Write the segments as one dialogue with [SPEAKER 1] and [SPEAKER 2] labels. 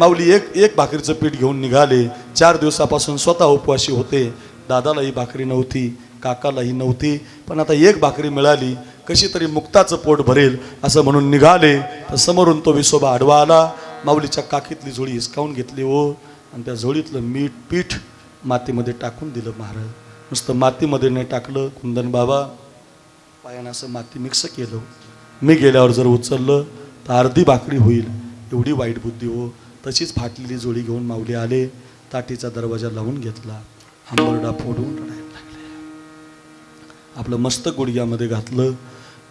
[SPEAKER 1] माऊली एक एक भाकरीचं पीठ घेऊन निघाले. चार दिवसापासून स्वतः उपवासी होते. दादालाही भाकरी नव्हती काकालाही नव्हती पण आता एक भाकरी मिळाली. कशी तरी मुक्ताचं पोट भरेल असं म्हणून निघाले. तर समोरून तो विसोबा आडवा आला. माऊलीच्या काकीतली झोळी हिसकावून घेतली हो आणि त्या झोळीतलं मीठ पीठ मातीमध्ये टाकून दिलं महाराज. नुसतं मातीमध्ये नाही टाकलं. कुंदन बाबा पायानं असं माती मिक्स केलं. मी गेल्यावर जर उचललं तर अर्धी भाकरी होईल. एवढी वाईट बुद्धी हो तशीच फाटलेली जोडी घेऊन माऊली आले ताटीचा दरवाजा लावून घेतला आंबरडा फोडून रडायला लागले. आपलं मस्तक गुडघ्यामध्ये घातलं.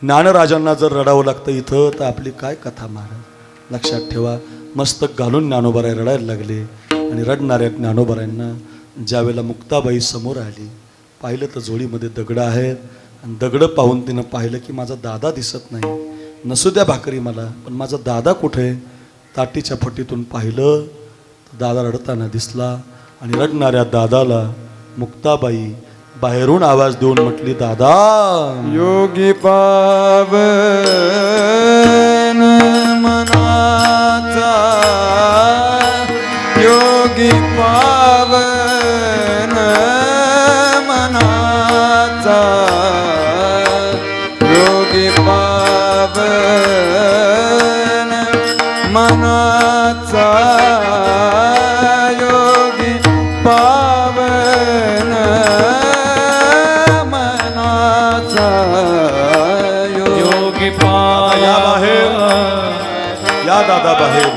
[SPEAKER 1] ज्ञानराजांना जर रडावं लागतं इथं तर आपली काय कथा महाराज लक्षात ठेवा मस्तक घालून ज्ञानोबराय रडायला लागले. आणि रडणाऱ्या ज्ञानोबरायांना ज्यावेळेला मुक्ताबाई समोर आली पाहिलं तर जोडीमध्ये दगडं आहेत. आणि दगडं पाहून तिनं पाहिलं की माझा दादा दिसत नाही. नसू द्या भाकरी मला पण माझा दादा कुठे? आहे ताटीच्या फटीतून पाहिलं तर दादा रडताना दिसला आणि रडणाऱ्या दादाला मुक्ताबाई बाहेरून आवाज देऊन म्हटली दादा.
[SPEAKER 2] योगी पाव मनाचा योगी पाव योगी
[SPEAKER 1] या बाहेर. या दादा बाहेर.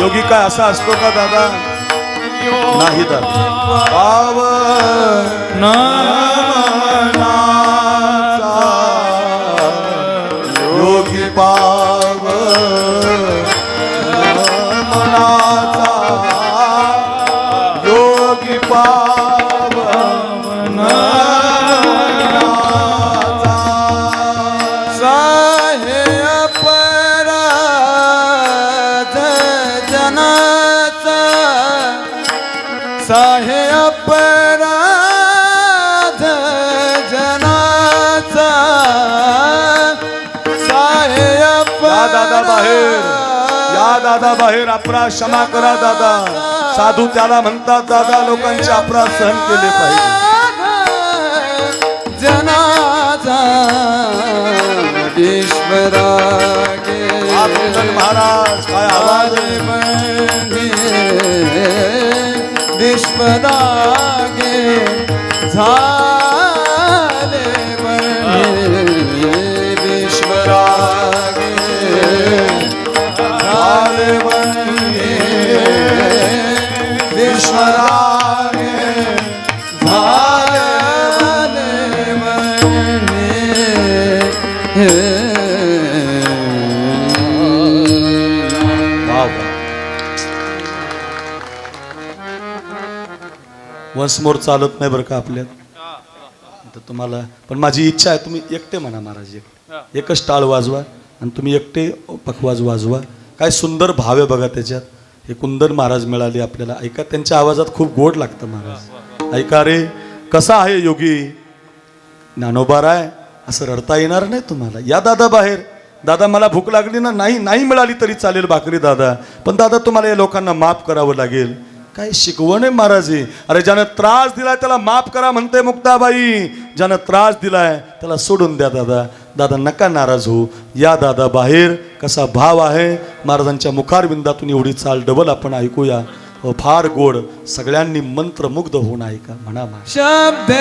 [SPEAKER 1] योगी काय असा असतो का दादा? नाही दादा. पावन योगी पावन मनाचा बाहेर. या दादा बाहेर अपराध क्षमा करा दादा. साधू त्याला म्हणतात दादा लोकांचे अपराध सहन केले पाहिजे. कुंदन महाराज काय आवाज? आहे?
[SPEAKER 2] विश्वदागे
[SPEAKER 1] वन्स मोर चालत नाही बरं का आपल्यात. तर तुम्हाला पण माझी इच्छा आहे तुम्ही एकटे म्हणा महाराज एक एकच टाळ वाजवा आणि तुम्ही एकटे पखवाज वाजवा. काय सुंदर भाव आहे बघा त्याच्यात. हे कुंदन महाराज मिळाले आपल्याला. ऐका त्यांच्या आवाजात खूप गोड लागतं महाराज. ऐका रे कसा आहे योगी? ज्ञानोबार आहे. असं रडता येणार नाही तुम्हाला. या दादा बाहेर. दादा मला भूक लागली ना? नाही नाही मिळाली तरी चालेल भाकरी दादा. पण दादा तुम्हाला या लोकांना माफ करावं लागेल. काय शिकवण आहे महाराजी. अरे ज्यानं त्रास दिलाय त्याला माफ करा म्हणते मुक्ताबाई. ज्यानं त्रास दिलाय त्याला सोडून द्या दादा. दादा नका नाराज हो या दादा बाहेर कसा भाव आहे. महाराजांच्या मुखारविंदातून एवढी चाल डबल आपण ऐकूया. व फार गोड. सगळ्यांनी मंत्रमुग्ध होऊन ऐका. म्हणा
[SPEAKER 2] शब्द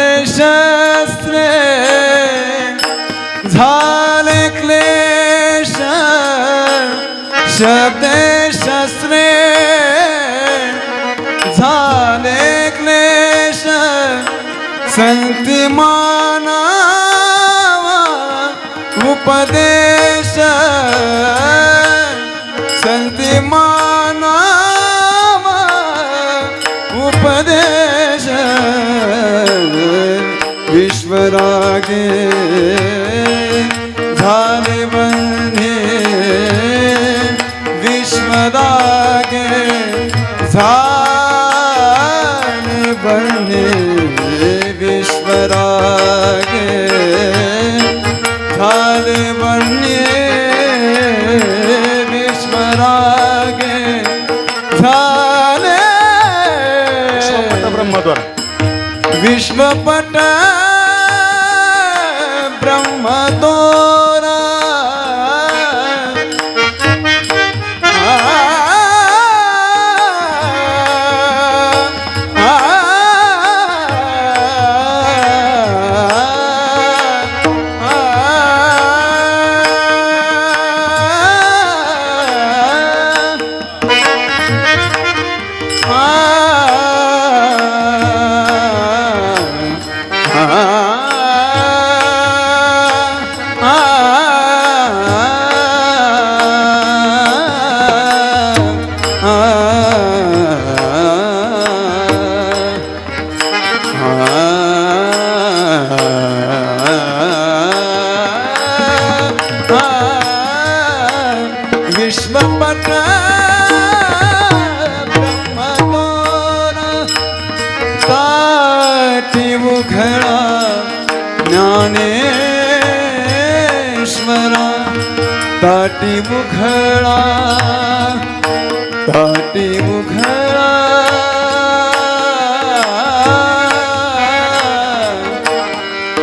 [SPEAKER 2] झाले क्लेश. शब्द शस्त्रे झाले क्लेश संती मानावा उपदेश. संती मानावा उपदेश. विश्वरागे झाले बंधे. विश्वरागे झा ಉನ್ಮದವರ ವಿಶ್ವ ಪಟ ताटी मुखड़ा ताटी मुखड़ा।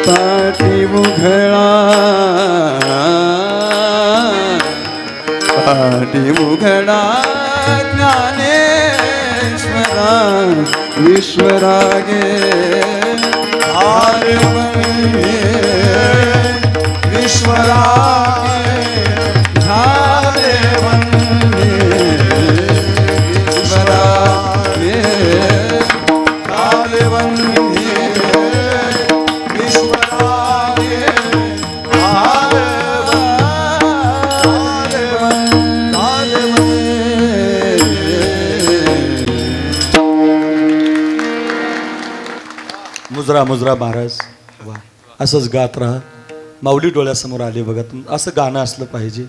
[SPEAKER 2] ताटी मुखड़ा ताटी मुखड़ा ज्ञानेश्वरा विश्वरागे हार विश्वरागे।
[SPEAKER 1] मुजरा मुजरा महाराज. वा. असंच गात राहा. माऊली डोळ्यासमोर आले बघा. तुम असं गाणं असलं पाहिजे.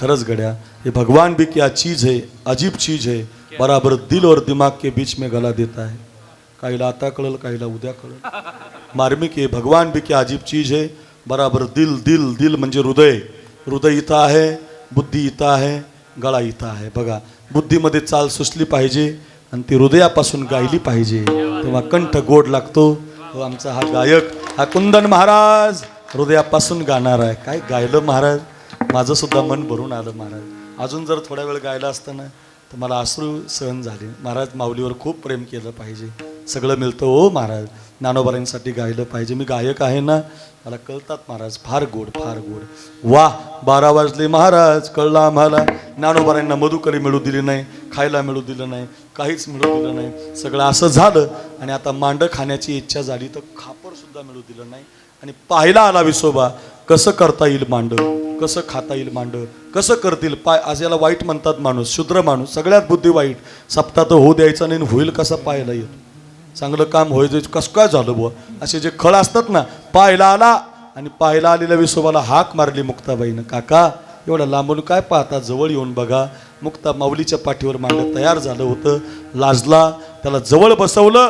[SPEAKER 1] खरंच गड्या हे भगवान भी क्या चीज है अजीब चीज है. बराबर दिल और दिमाग के बीच में गला देता है. काहीला आता कळल काहीला उद्या कळल. मार्मिक आहे भगवान भी क्या अजीब चीज है. बराबर दिल दिल दिल म्हणजे हृदय. हृदय इथं आहे बुद्धी इथं आहे गळा इथं आहे. बघा बुद्धीमध्ये चाल सुचली पाहिजे आणि ती हृदयापासून गायली पाहिजे. तेव्हा कंठ गोड लागतो. हो आमचा हा गायक हा कुंदन महाराज हृदयापासून गाणार आहे. काय गायलं महाराज? माझं सुद्धा मन भरून आलं महाराज. अजून जर थोड्या वेळ गायला असतं ना तर मला अश्रू सहन झाले. महाराज माऊलीवर खूप प्रेम केलं पाहिजे. सगळं मिळतं हो महाराज. ज्ञानोबारांसाठी गायलं पाहिजे. मी गायक आहे ना मला कळतात महाराज. फार गोड फार गोड. वा बारा वाजले महाराज. कळलं आम्हाला. ज्ञानोबारांना मधुकरी मिळू दिली नाही खायला मिळू दिलं नाही. काहीच मिळू दिलं नाही. सगळं असं झालं आणि आता मांडं खाण्याची इच्छा झाली तर खापर सुद्धा मिळू दिलं नाही. आणि पाहायला आला विसोबा कसं करता येईल मांडं? कसं खाता येईल मांडं? कसं करतील? पाय आज याला वाईट म्हणतात माणूस शुद्र माणूस सगळ्यात बुद्धी वाईट. सप्ताह तर होऊ द्यायचा नाही होईल कसा पाहायला येतो? चांगलं काम होईल कसं काय झालं बुवा? असे जे खळ असतात ना पाहायला आला आणि पाहायला आलेल्या विसोबाला हाक मारली मुक्ताबाईनं. काका एवढं लांबून काय पाहता? जवळ येऊन बघा. मुक्ता माऊलीच्या पाठीवर मांडं तयार झालं होतं. लाजला त्याला जवळ बसवलं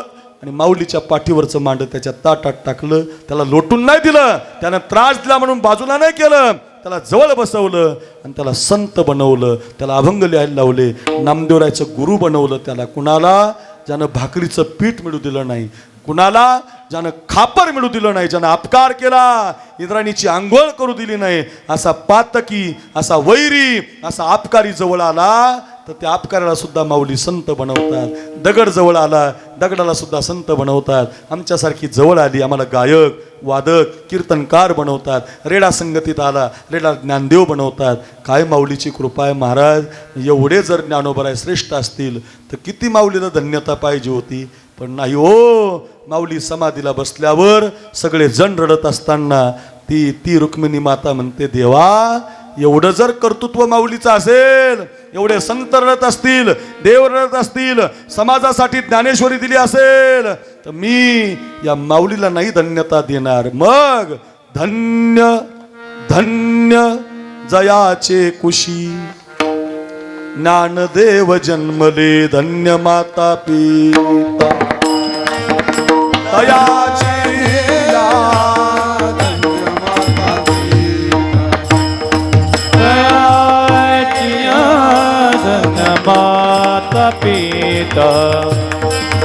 [SPEAKER 1] आणि माऊलीच्या पाठीवरचं मांडं त्याच्या ताटात टाकलं. त्याला लोटून नाही दिलं. त्यानं त्रास दिला म्हणून बाजूला नाही केलं. त्याला जवळ बसवलं आणि त्याला संत बनवलं. त्याला अभंग लिहायला लावले. नामदेवरायचं गुरु बनवलं त्याला कुणाला? ज्यानं भाकरीचं पीठ मिळू दिलं नाही. कुणाला? ज्यानं खापर मिळू दिलं नाही ज्यानं अपकार केला इंद्राणीची आंघोळ करू दिली नाही असा पातकी असा वैरी असा आपकारी जवळ आला तर त्या आपकाराला सुद्धा माऊली संत बनवतात. दगड जवळ आला दगडाला सुद्धा संत बनवतात. आमच्यासारखी जवळ आली आम्हाला गायक वादक कीर्तनकार बनवतात. रेडा संगतीत आला रेडा ज्ञानदेव बनवतात. काय माऊलीची कृपा आहे महाराज? एवढे जर ज्ञानोबराय श्रेष्ठ असतील तर किती माऊलीला धन्यता पाहिजे होती? पण नाही हो माऊली समाधीला बसल्यावर सगळे जण रडत असताना ती ती रुक्मिणी माता म्हणते देवा एवढं जर कर्तृत्व माऊलीचं असेल एवढे संत रडत असतील देव रडत असतील समाजासाठी ज्ञानेश्वरी दिली असेल तर मी या माऊलीला नाही धन्यता देणार. मग धन्य धन्य जयाचे कुशी. ज्ञानदेव जन्मले धन्य माता पिता. दयाचे या
[SPEAKER 3] माता पिता.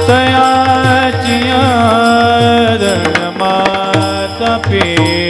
[SPEAKER 3] तयाची आरण माता पे